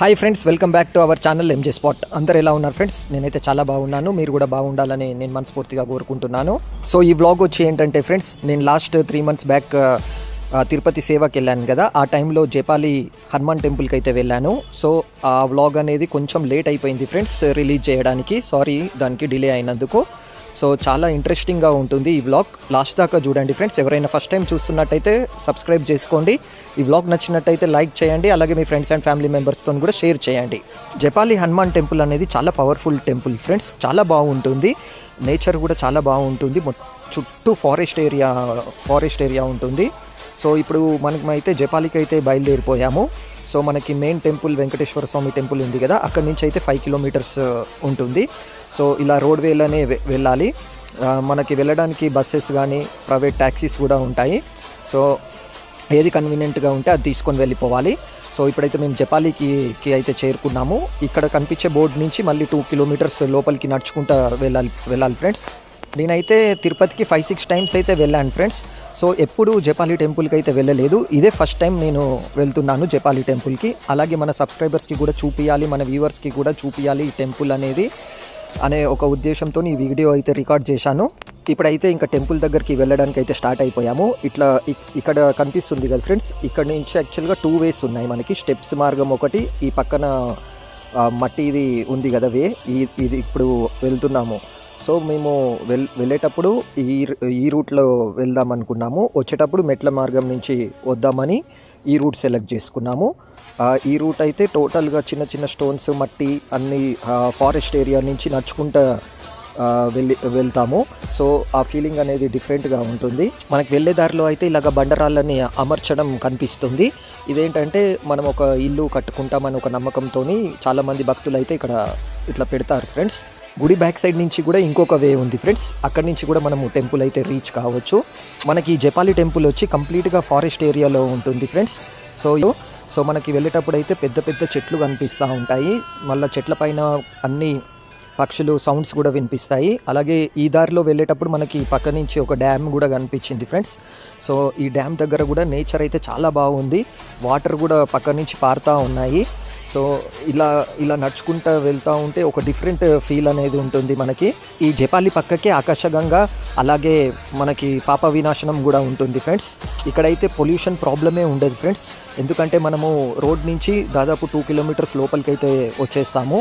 Hi friends welcome back to our channel MJ spot అందరు ఎలా ఉన్నారు ఫ్రెండ్స్ నేనైతే చాలా బాగున్నాను. మీరు కూడా బాగుండాలని నేను మనస్ఫూర్తిగా కోరుకుంటున్నాను. సో ఈ వ్లాగ్ వచ్చి ఏంటంటే ఫ్రెండ్స్ నేను last three months back Tirupati సేవకి వెళ్ళాను కదా. ఆ టైంలో జపాలి హనుమాన్ టెంపుల్కి అయితే వెళ్ళాను. సో ఆ వ్లాగ్ అనేది కొంచెం లేట్ అయిపోయింది ఫ్రెండ్స్ రిలీజ్ చేయడానికి. సారీ దానికి డిలే అయినందుకు. సో చాలా ఇంట్రెస్టింగ్గా ఉంటుంది ఈ వ్లాగ్ లాస్ట్ దాకా చూడండి ఫ్రెండ్స్ ఎవరైనా ఫస్ట్ టైం చూస్తున్నట్టయితే సబ్స్క్రైబ్ చేసుకోండి. ఈ వ్లాగ్ నచ్చినట్టయితే లైక్ చేయండి. అలాగే మీ ఫ్రెండ్స్ అండ్ ఫ్యామిలీ మెంబర్స్తో కూడా షేర్ చేయండి. జపాలి హనుమాన్ టెంపుల్ అనేది చాలా పవర్ఫుల్ టెంపుల్ ఫ్రెండ్స్ చాలా బాగుంటుంది. నేచర్ కూడా చాలా బాగుంటుంది. చుట్టూ ఫారెస్ట్ ఏరియా ఫారెస్ట్ ఏరియా ఉంటుంది. సో ఇప్పుడు మనకి అయితే జపాలికి అయితే బయలుదేరిపోయాము. సో మనకి main temple Venkateswara Swamy temple ఉంది కదా అక్కడి నుంచి అయితే ఫైవ్ కిలోమీటర్స్ uh, ఉంటుంది. సో ఇలా రోడ్ వేలోనే వె- వెళ్ళాలి. మనకి వెళ్ళడానికి బస్సెస్ కానీ ప్రైవేట్ ట్యాక్సీస్ కూడా ఉంటాయి. సో ఏది కన్వీనియంట్గా ఉంటే అది తీసుకొని వెళ్ళిపోవాలి. సో ఇప్పుడైతే మేము జపాలికి అయితే చేరుకున్నాము. ఇక్కడ కనిపించే బోర్డు నుంచి మళ్ళీ టూ కిలోమీటర్స్ లోపలికి నడుచుకుంటూ వెళ్ళాలి వెళ్ళాలి ఫ్రెండ్స్ నేనైతే తిరుపతికి ఫైవ్ సిక్స్ టైమ్స్ అయితే వెళ్ళాను ఫ్రెండ్స్ సో ఎప్పుడు జపాలి టెంపుల్కి అయితే వెళ్ళలేదు. ఇదే ఫస్ట్ టైం నేను వెళ్తున్నాను జపాలి టెంపుల్కి. అలాగే మన సబ్స్క్రైబర్స్కి కూడా చూపించాలి మన వ్యూవర్స్కి కూడా చూపించాలి ఈ టెంపుల్ అనేది అనే ఒక ఉద్దేశంతో ఈ వీడియో అయితే రికార్డ్ చేశాను. ఇప్పుడైతే ఇంకా టెంపుల్ దగ్గరికి వెళ్ళడానికి అయితే స్టార్ట్ అయిపోయాము. ఇట్లా ఇక్కడ కనిపిస్తుంది కదా ఫ్రెండ్స్ ఇక్కడ నుంచి యాక్చువల్గా టూ వేస్ ఉన్నాయి మనకి. స్టెప్స్ మార్గం ఒకటి ఈ పక్కన మట్టిది ఉంది కదా వే ఇది ఇప్పుడు వెళ్తున్నాము. సో మేము వెల్ వెళ్ళేటప్పుడు ఈ ఈ రూట్లో వెళ్దాం అనుకున్నాము. వచ్చేటప్పుడు మెట్ల మార్గం నుంచి వద్దామని ఈ రూట్ సెలెక్ట్ చేసుకున్నాము. ఈ రూట్ అయితే టోటల్గా చిన్న చిన్న స్టోన్స్ మట్టి అన్ని ఫారెస్ట్ ఏరియా నుంచి నడుచుకుంటా వెళ్ళి వెళ్తాము. సో ఆ ఫీలింగ్ అనేది డిఫరెంట్గా ఉంటుంది. మనకి వెళ్ళే దారిలో అయితే ఇలాగ బండరాళ్ళని అమర్చడం కనిపిస్తుంది. ఇదేంటంటే మనం ఒక ఇల్లు కట్టుకుంటామని ఒక నమ్మకంతో చాలామంది భక్తులు అయితే ఇక్కడ ఇట్లా పెడతారు ఫ్రెండ్స్. గుడి బ్యాక్ సైడ్ నుంచి కూడా ఇంకొక వే ఉంది ఫ్రెండ్స్ అక్కడి నుంచి కూడా మనము టెంపుల్ అయితే రీచ్ కావచ్చు. మనకి జపాలి టెంపుల్ వచ్చి కంప్లీట్గా ఫారెస్ట్ ఏరియాలో ఉంటుంది ఫ్రెండ్స్ సో సో మనకి వెళ్ళేటప్పుడు అయితే పెద్ద పెద్ద చెట్లు కనిపిస్తూ ఉంటాయి. మళ్ళీ చెట్ల పైన అన్ని పక్షులు సౌండ్స్ కూడా వినిపిస్తాయి. అలాగే ఈ దారిలో వెళ్ళేటప్పుడు మనకి పక్క నుంచి ఒక డ్యామ్ కూడా కనిపించింది ఫ్రెండ్స్ సో ఈ డ్యామ్ దగ్గర కూడా నేచర్ అయితే చాలా బాగుంది. వాటర్ కూడా పక్క నుంచి పారుతూ ఉన్నాయి. సో ఇలా ఇలా నడుచుకుంటూ వెళ్తూ ఉంటే ఒక డిఫరెంట్ ఫీల్ అనేది ఉంటుంది మనకి. ఈ జపాలి పక్కకే ఆకాశగంగా అలాగే మనకి పాప వినాశనం కూడా ఉంటుంది ఫ్రెండ్స్. ఇక్కడైతే పొల్యూషన్ ప్రాబ్లమే ఉండదు ఫ్రెండ్స్. ఎందుకంటే మనము రోడ్ నుంచి దాదాపు టూ కిలోమీటర్స్ లోపలికి అయితే వచ్చేస్తాము.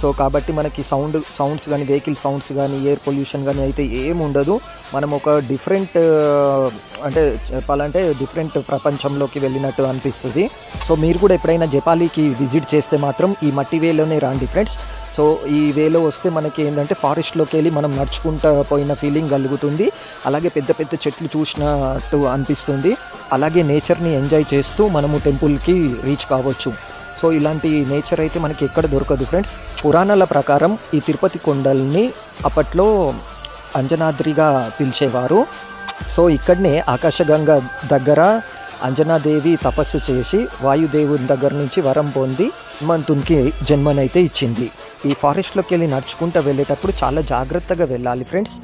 సో కాబట్టి మనకి సౌండ్ సౌండ్స్ కానీ వెహికల్ సౌండ్స్ కానీ ఎయిర్ పొల్యూషన్ కానీ అయితే ఏమి ఉండదు. మనం ఒక డిఫరెంట్ అంటే చెప్పాలంటే డిఫరెంట్ ప్రపంచంలోకి వెళ్ళినట్టు అనిపిస్తుంది. సో మీరు కూడా ఎప్పుడైనా జపాలికి విజిట్ చేస్తే మాత్రం ఈ మట్టి వేలోనే రాండి ఫ్రెండ్స్. సో ఈ వేలో వస్తే మనకి ఏంటంటే ఫారెస్ట్లోకి వెళ్ళి మనం నడుచుకుంటా పోయిన ఫీలింగ్ కలుగుతుంది. అలాగే పెద్ద పెద్ద చెట్లు చూసినట్టు అనిపిస్తుంది. అలాగే నేచర్ని ఎంజాయ్ చేస్తూ మనము టెంపుల్కి రీచ్ కావచ్చు. సో ఇలాంటి నేచర్ అయితే మనకి ఎక్కడ దొరకదు ఫ్రెండ్స్ పురాణాల ప్రకారం ఈ తిరుపతి కొండల్ని అప్పట్లో అంజనాద్రిగా పిలిచేవారు. సో ఇక్కడనే ఆకాశగంగ దగ్గర అంజనాదేవి తపస్సు చేసి వాయుదేవుని దగ్గర నుంచి వరం పొంది హనుమంతునికి జన్మనైతే ఇచ్చింది. ఈ ఫారెస్ట్లోకి వెళ్ళి నడుచుకుంటూ వెళ్ళేటప్పుడు చాలా జాగ్రత్తగా వెళ్ళాలి ఫ్రెండ్స్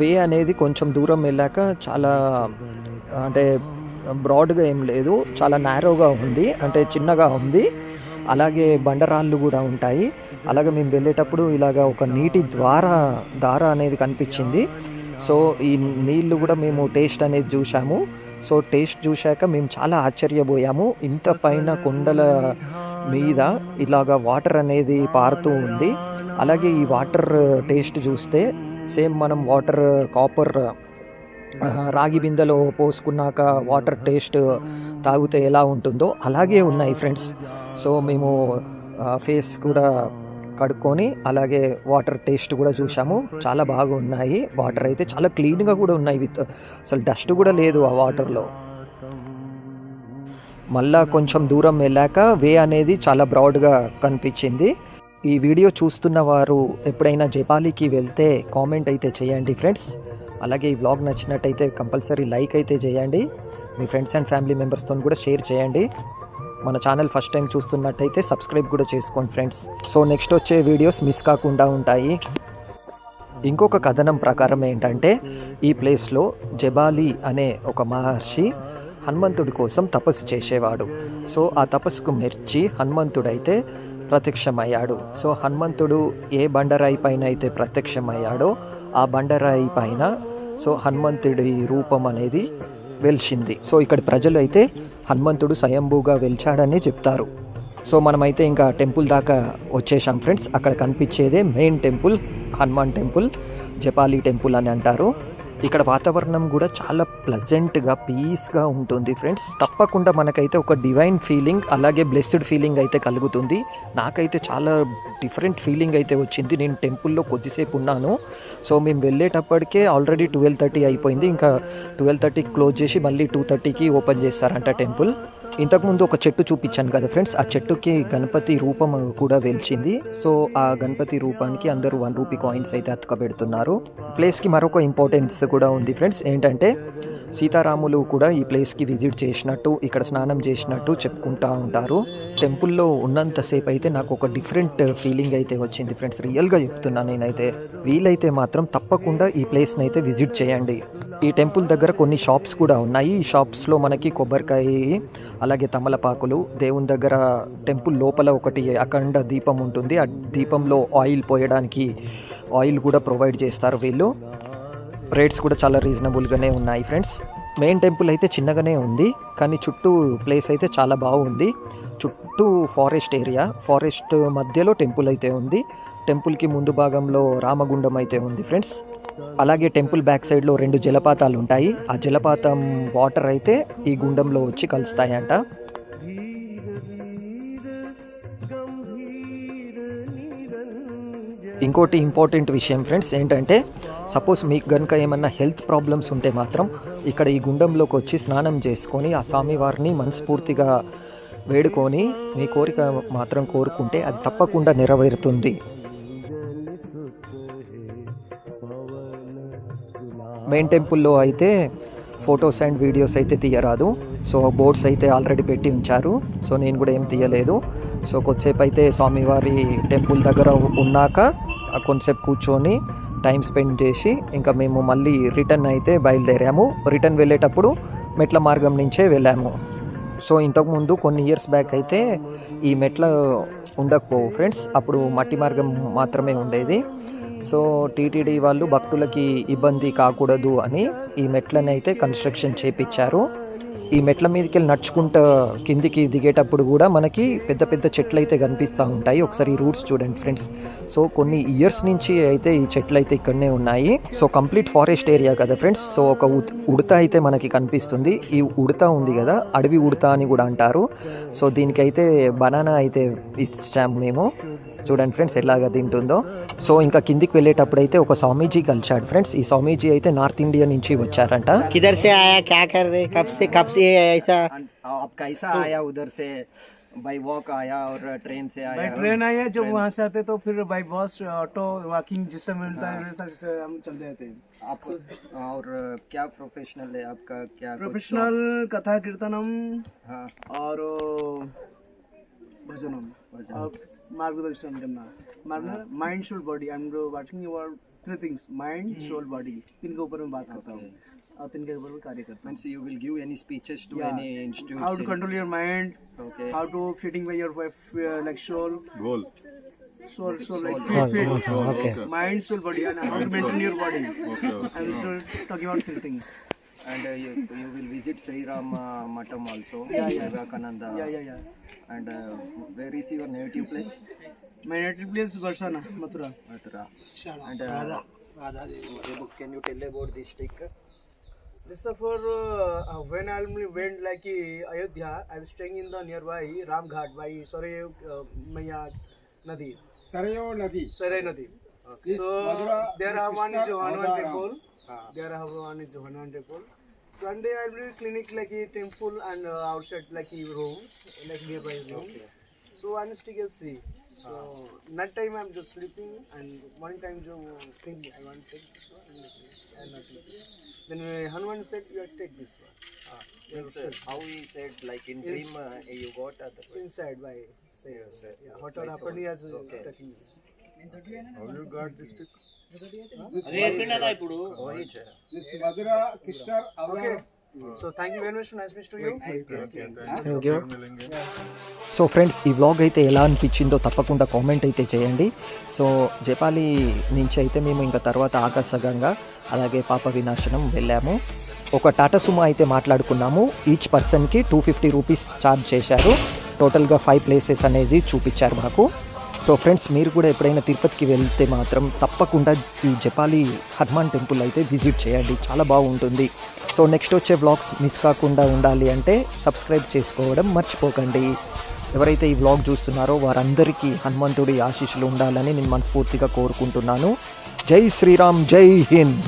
వే అనేది కొంచెం దూరం వెళ్ళాక చాలా అంటే బ్రాడ్గా ఏం లేదు. చాలా నేరోగా ఉంది. అంటే చిన్నగా ఉంది. అలాగే బండరాళ్ళు కూడా ఉంటాయి. అలాగే మేము వెళ్ళేటప్పుడు ఇలాగ ఒక నీటి ద్వారా దార అనేది కనిపించింది. సో ఈ నీళ్ళు కూడా మేము టేస్ట్ అనేది చూసాము సో టేస్ట్ చూశాక మేము చాలా ఆశ్చర్యపోయాము. ఇంత పైన కొండల మీద ఇలాగ వాటర్ అనేది పారుతూ ఉంది. అలాగే ఈ వాటర్ టేస్ట్ చూస్తే సేమ్ మనం వాటర్ కాపర్ రాగి బిందెలో పోసుకున్నాక వాటర్ టేస్ట్ తాగితే ఎలా ఉంటుందో అలాగే ఉన్నాయి ఫ్రెండ్స్. సో మేము ఫేస్ కూడా కడుక్కొని అలాగే వాటర్ టేస్ట్ కూడా చూసాము చాలా బాగా ఉన్నాయి వాటర్ అయితే చాలా క్లీన్గా కూడా ఉన్నాయి విత్ అసలు డస్ట్ కూడా లేదు ఆ వాటర్లో. మళ్ళా కొంచెం దూరం వెళ్ళాక వే అనేది చాలా బ్రాడ్గా కనిపించింది. ఈ వీడియో చూస్తున్న వారు ఎప్పుడైనా జపాలికి వెళ్తే కామెంట్ అయితే చేయండి ఫ్రెండ్స్. అలాగే ఈ వ్లాగ్ నచ్చినట్టయితే కంపల్సరీ లైక్ అయితే చేయండి. మీ ఫ్రెండ్స్ అండ్ ఫ్యామిలీ మెంబర్స్తో కూడా షేర్ చేయండి. మన ఛానల్ ఫస్ట్ టైం చూస్తున్నట్టయితే సబ్స్క్రైబ్ కూడా చేసుకోండి ఫ్రెండ్స్ సో నెక్స్ట్ వచ్చే వీడియోస్ మిస్ కాకుండా ఉంటాయి. ఇంకొక కథనం ప్రకారం ఏంటంటే ఈ ప్లేస్లో జబాలి అనే ఒక మహర్షి హనుమంతుడి కోసం తపస్సు చేసేవాడు. సో ఆ తపస్సుకు మెర్చి హనుమంతుడైతే ప్రత్యక్షమయ్యాడు. సో హనుమంతుడు ఏ బండరాయి పైన అయితే ప్రత్యక్షమయ్యాడో ఆ బండరాయి పైన. సో హనుమంతుడి రూపం అనేది వెలిసింది. సో ఇక్కడ ప్రజలు అయితే హనుమంతుడు స్వయంభూగా వెలిచాడని చెప్తారు. సో మనమైతే ఇంకా టెంపుల్ దాకా వచ్చేసాం ఫ్రెండ్స్. అక్కడ కనిపించేదే main temple Hanuman temple Japali temple అని అంటారు. ఇక్కడ వాతావరణం కూడా చాలా ప్లజెంట్గా పీస్గా ఉంటుంది ఫ్రెండ్స్ తప్పకుండా మనకైతే ఒక డివైన్ ఫీలింగ్ అలాగే బ్లెస్డ్ ఫీలింగ్ అయితే కలుగుతుంది. నాకైతే చాలా డిఫరెంట్ ఫీలింగ్ అయితే వచ్చింది. నేను టెంపుల్లో కొద్దిసేపు ఉన్నాను. సో మేము వెళ్ళేటప్పటికే ఆల్రెడీ ట్వెల్వ్ థర్టీ అయిపోయింది. ఇంకా ట్వెల్వ్ థర్టీకి క్లోజ్ చేసి మళ్ళీ టూ థర్టీకి ఓపెన్ చేస్తారంట టెంపుల్ ఇంతకుముందు ఒక చెట్టు చూపించాను కదా ఫ్రెండ్స్ ఆ చెట్టుకి గణపతి రూపం కూడా వెలిచింది. సో ఆ గణపతి రూపానికి అందరూ వన్ రూపీ కాయిన్స్ అయితే అతకబెడుతున్నారు. ప్లేస్కి మరొక ఇంపార్టెన్స్ కూడా ఉంది ఫ్రెండ్స్ ఏంటంటే సీతారాములు కూడా ఈ ప్లేస్కి విజిట్ చేసినట్టు ఇక్కడ స్నానం చేసినట్టు చెప్పుకుంటా ఉంటారు. టెంపుల్లో ఉన్నంతసేపు అయితే నాకు ఒక డిఫరెంట్ ఫీలింగ్ అయితే వచ్చింది ఫ్రెండ్స్. రియల్గా చెప్తున్నా నేనైతే. వీలైతే మాత్రం తప్పకుండా ఈ ప్లేస్ని అయితే విజిట్ చేయండి. ఈ టెంపుల్ దగ్గర కొన్ని షాప్స్ కూడా ఉన్నాయి. ఈ షాప్స్లో మనకి కొబ్బరికాయ అలాగే తమలపాకులు దేవుని దగ్గర టెంపుల్ లోపల ఒకటి అఖండ దీపం ఉంటుంది. ఆ దీపంలో ఆయిల్ పోయడానికి ఆయిల్ కూడా ప్రొవైడ్ చేస్తారు వీళ్ళు. రేట్స్ కూడా చాలా రీజనబుల్గానే ఉన్నాయి ఫ్రెండ్స్. మెయిన్ టెంపుల్ అయితే చిన్నగానే ఉంది కానీ చుట్టూ ప్లేస్ అయితే చాలా బాగుంది. చుట్టూ ఫారెస్ట్ ఏరియా ఫారెస్ట్ మధ్యలో టెంపుల్ అయితే ఉంది. టెంపుల్కి ముందు భాగంలో రామగుండం అయితే ఉంది ఫ్రెండ్స్. అలాగే టెంపుల్ బ్యాక్ సైడ్లో రెండు జలపాతాలు ఉంటాయి. ఆ జలపాతం వాటర్ అయితే ఈ గుండంలో వచ్చి కలుస్తాయంట. ఇంకోటి ఇంపార్టెంట్ విషయం ఫ్రెండ్స్ ఏంటంటే సపోజ్ మీకు కనుక ఏమన్నా హెల్త్ ప్రాబ్లమ్స్ ఉంటే మాత్రం ఇక్కడ ఈ గుండంలోకి వచ్చి స్నానం చేసుకొని ఆ స్వామివారిని మనస్ఫూర్తిగా వేడుకొని మీ కోరిక మాత్రం కోరుకుంటే అది తప్పకుండా నెరవేరుతుంది. మెయిన్ టెంపుల్లో అయితే ఫొటోస్ అండ్ వీడియోస్ అయితే తీయరాదు. సో బోర్డ్స్ అయితే ఆల్రెడీ పెట్టి ఉంచారు. సో నేను కూడా ఏం తీయలేదు. సో కొద్దిసేపు అయితే స్వామివారి టెంపుల్ దగ్గర ఉన్నాక కొంతసేపు కూర్చొని టైం స్పెండ్ చేసి ఇంకా మేము మళ్ళీ రిటర్న్ అయితే బయలుదేరాము. రిటర్న్ వెళ్ళేటప్పుడు మెట్ల మార్గం నుంచే వెళ్ళాము. సో ఇంతకుముందు కొన్ని ఇయర్స్ బ్యాక్ అయితే ఈ మెట్ల ఉండకపోవు ఫ్రెండ్స్. అప్పుడు మట్టి మార్గం మాత్రమే ఉండేది. సో టీటీడీ వాళ్ళు భక్తులకి ఇబ్బంది కాకూడదు అని ఈ మెట్లని అయితే కన్స్ట్రక్షన్ చేపించారు. ఈ మెట్ల మీదకి వెళ్ళి నడుచుకుంటూ కిందికి దిగేటప్పుడు కూడా మనకి పెద్ద పెద్ద చెట్లు అయితే కనిపిస్తూ ఉంటాయి. ఒకసారి ఈ రూట్స్ చూడండి ఫ్రెండ్స్. సో కొన్ని ఇయర్స్ నుంచి అయితే ఈ చెట్లు అయితే ఇక్కడనే ఉన్నాయి. సో కంప్లీట్ ఫారెస్ట్ ఏరియా కదా ఫ్రెండ్స్. సో ఒక ఉడత అయితే మనకి కనిపిస్తుంది. ఈ ఉడత ఉంది కదా అడవి ఉడత అని కూడా అంటారు. సో దీనికైతే బనానా అయితే ఇచ్చాము మేము. చూడండి ఫ్రెండ్స్ ఎలాగ తింటుందో. సో ఇంకా కిందికి వెళ్ళేటప్పుడు అయితే ఒక స్వామీజీ కలిశాడు ఫ్రెండ్స్. ఈ స్వామీజీ అయితే నార్త్ ఇండియా నుంచి వచ్చారంట. कब से ऐसा। आप कैसा आया उधर से? बाई वॉक आया और ट्रेन से बाई ट्रेन आई है जब वहाँ से आते तो फिर बाई बस ऑटो वॉकिंग जिससे मिलता है व्यवस्था जिससे हम चल जाते हैं। आप और क्या प्रोफेशनल है आपका? क्या प्रोफेशनल कथा कीर्तनम हाँ। और भजनम। और मार्गदर्शन करना। Mind soul body I am working about three things mind soul body तीन के ऊपर मैं बात करता हूँ। ऊपर कार्य करता means you will give any speeches to Yeah. any institutes हूँ how to in- control your mind okay how to fitting by your uh, like soul Goal. soul soul like fit, fit. okay. mind soul body and how to maintain your body Okay, okay. i'm so talking about three things and uh, you, you will visit Sri Ram uh, Matam also Yeah, yeah. Vivekananda yeah yeah yeah and uh, where is your native place my native place Barsana Mathura Mathura and uh, Abhi, can you tell about this stick this is for uh, uh, when I went like uh, Ayodhya I was staying in the nearby Ram Ghat by sorry uh, Maya Nadi Sarayo Nadi. Sarai Nadi Okay. so there have one is Hanuman temple there have one is Hanuman temple so one day I'll be clinic like a temple and uh, outside like rooms like nearby room so one is see so night time I'm just sleeping and one time jo think I want to take this one and I'm not taking then uh, Hanuman said you have to take this one. You have to uh, how he said like in dream uh, you got other sit inside by say yeah whatever happened he has uh, taking it. oh each This Madura Krishna avatar So thank you very much. Nice meet to you. Thank you. So friends ఈ vlog అయితే ఎలా అనిపించిందో తప్పకుండా comment అయితే చేయండి. So Japali నుంచి అయితే మేము ఇంకా తర్వాత ఆకర్షకంగా అలాగే పాప వినాశనం వెళ్ళాము. ఒక టాటా సుమా అయితే మాట్లాడుకున్నాము. ఈచ్ పర్సన్కి టూ ఫిఫ్టీ రూపీస్ ఛార్జ్ చేశారు. టోటల్గా ఫైవ్ ప్లేసెస్ అనేది చూపించారు మాకు. సో ఫ్రెండ్స్ మీరు కూడా ఎప్పుడైనా తిరుపతికి వెళ్తే మాత్రం తప్పకుండా ఈ జపాలి హనుమాన్ టెంపుల్ అయితే విజిట్ చేయండి. చాలా బాగుంటుంది. సో నెక్స్ట్ వచ్చే వ్లాగ్స్ మిస్ కాకుండా ఉండాలి అంటే సబ్స్క్రైబ్ చేసుకోవడం మర్చిపోకండి. ఎవరైతే ఈ వ్లాగ్ చూస్తున్నారో వారందరికీ హనుమంతుడి ఆశీస్సులు ఉండాలని నేను మనస్ఫూర్తిగా కోరుకుంటున్నాను. జై శ్రీరామ్ జై హింద్.